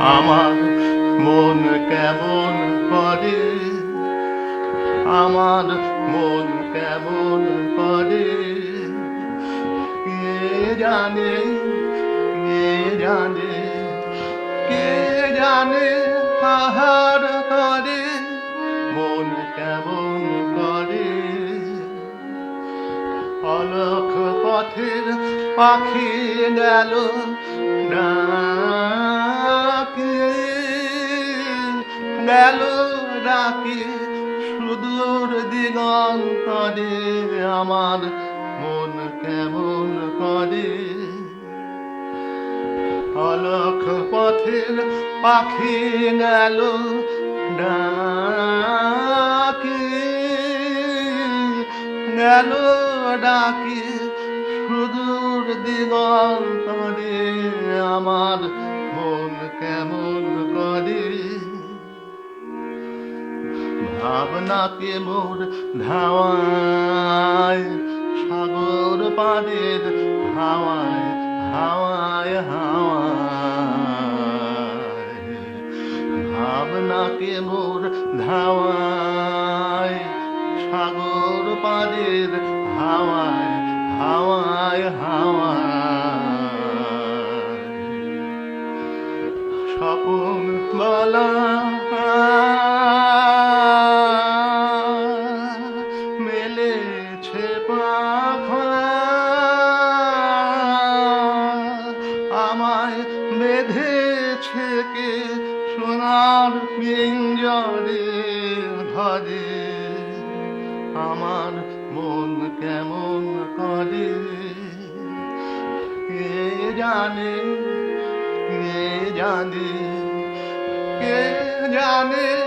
আমার মন কেমন করে? আমার মন কেমন করে? কে জানে কে জানে? কে জানে পাহাড় করে? মন কেমন করে? অলখ পথের পাখি গেল গেল ডাকে সুদূর দিগন্তরে আমার মন কেমন করে? অলখ পথের পাখি গেল ডাকে গেল ডাকে সুদূর দিগন্তরে আমার মন কেমন করে? ভাবনাকে মোর ধাওয়ায়, সাগর পাদের হাওয়ায় হাওয়ায় হাওয়ায়। ভাবনাকে মোর ধাওয়ায়, সাগর পাদের হাওয়ায় হাওয়ায় হাওয়ায়। স্বপন বলা মেলেছে পাখা আমায় বেঁধেছে কে সোনার পিঞ্জরে ধরে আমার মন কেমন করে? কে জানে কে জানে কে জানে?